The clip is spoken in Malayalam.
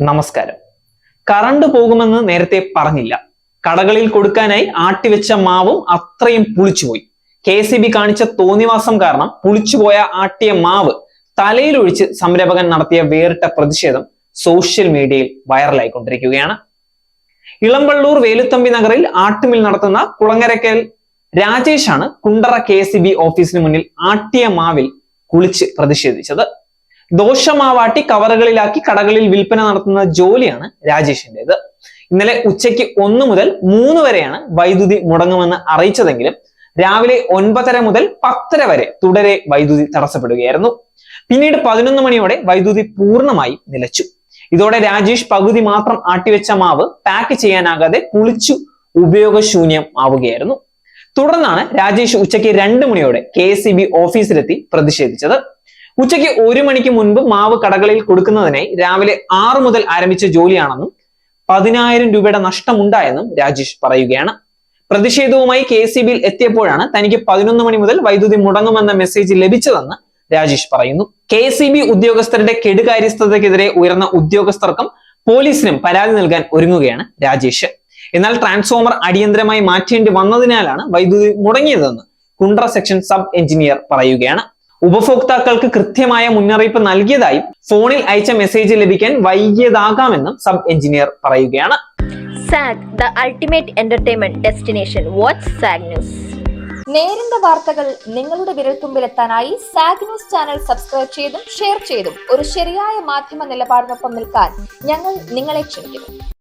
നമസ്കാരം. കറണ്ട് പോകുമെന്ന് നേരത്തെ പറഞ്ഞില്ല. കടകളിൽ കൊടുക്കാനായി ആട്ടിവെച്ച മാവും അത്രയും പുളിച്ചുപോയി. കെ സി ബി കാണിച്ച തോന്നിവാസം കാരണം പുളിച്ചുപോയ ആട്ടിയ മാവ് തലയിലൊഴിച്ച് സംരംഭകൻ നടത്തിയ വേറിട്ട പ്രതിഷേധം സോഷ്യൽ മീഡിയയിൽ വൈറലായിക്കൊണ്ടിരിക്കുകയാണ്. ഇളമ്പള്ളൂർ വേലുത്തമ്പി നഗറിൽ ആട്ടുമിൽ നടത്തുന്ന കുളങ്ങരക്കൽ രാജേഷാണ് കുണ്ടറ കെ സി ബി ഓഫീസിന് മുന്നിൽ ആട്ടിയ മാവിൽ കുളിച്ച് പ്രതിഷേധിച്ചത്. ദോഷമാവാട്ടി കവറുകളിലാക്കി കടകളിൽ വിൽപ്പന നടത്തുന്ന ജോലിയാണ് രാജേഷിന്റേത്. ഇന്നലെ ഉച്ചയ്ക്ക് ഒന്ന് മുതൽ മൂന്ന് വരെയാണ് വൈദ്യുതി മുടങ്ങുമെന്ന് അറിയിച്ചതെങ്കിലും രാവിലെ ഒൻപതര മുതൽ പത്തര വരെ തുടരെ വൈദ്യുതി തടസ്സപ്പെടുകയായിരുന്നു. പിന്നീട് പതിനൊന്ന് മണിയോടെ വൈദ്യുതി പൂർണമായി നിലച്ചു. ഇതോടെ രാജേഷ് പകുതി മാത്രം ആട്ടിവെച്ച മാവ് പാക്ക് ചെയ്യാനാകാതെ കുളിച്ചു ഉപയോഗശൂന്യം ആവുകയായിരുന്നു തുടർന്നാണ് രാജേഷ് ഉച്ചയ്ക്ക് രണ്ട് മണിയോടെ കെ ഓഫീസിലെത്തി പ്രതിഷേധിച്ചത്. ഉച്ചയ്ക്ക് ഒരു മണിക്ക് മുൻപ് മാവ് കടകളിൽ കൊടുക്കുന്നതിനായി രാവിലെ ആറ് മുതൽ ആരംഭിച്ച ജോലിയാണെന്നും പതിനായിരം രൂപയുടെ നഷ്ടമുണ്ടായെന്നും രാജേഷ് പറയുകയാണ്. പ്രതിഷേധവുമായി കെ സി ബിയിൽ എത്തിയപ്പോഴാണ് തനിക്ക് പതിനൊന്ന് മണി മുതൽ വൈദ്യുതി മുടങ്ങുമെന്ന മെസ്സേജ് ലഭിച്ചതെന്ന് രാജേഷ് പറയുന്നു. കെ സി ബി ഉദ്യോഗസ്ഥരുടെ കെടുകാര്യസ്ഥതയ്ക്കെതിരെ ഉയർന്ന ഉദ്യോഗസ്ഥർക്കും പോലീസിനും പരാതി നൽകാൻ ഒരുങ്ങുകയാണ് രാജേഷ്. എന്നാൽ ട്രാൻസ്ഫോമർ അടിയന്തരമായി മാറ്റേണ്ടി വന്നതിനാലാണ് വൈദ്യുതി മുടങ്ങിയതെന്ന് കുണ്ട്ര സെക്ഷൻ സബ് എഞ്ചിനീയർ പറയുകയാണ് ഉപഭോക്താക്കൾക്ക് കൃത്യമായ മുന്നറിയിപ്പ് നൽകിയതായും ഫോണിൽ അയച്ച മെസ്സേജ് ലഭിക്കാൻ വൈകിയതാകാമെന്നും സബ് എഞ്ചിനീയർ പറയുകയാണ് SAG, the ultimate entertainment destination. Watch SAG News. നേരിന്റെ വാർത്തകൾ നിങ്ങളുടെ വിരൽത്തുമ്പിലെത്താനായി സാഗ് ന്യൂസ് ചാനൽ സബ്സ്ക്രൈബ് ചെയ്തും ഷെയർ ചെയ്തും ഒരു ശരിയായ മാധ്യമ നിലപാടിനൊപ്പം നിൽക്കാൻ ഞങ്ങൾ നിങ്ങളെ ക്ഷണിക്കുന്നു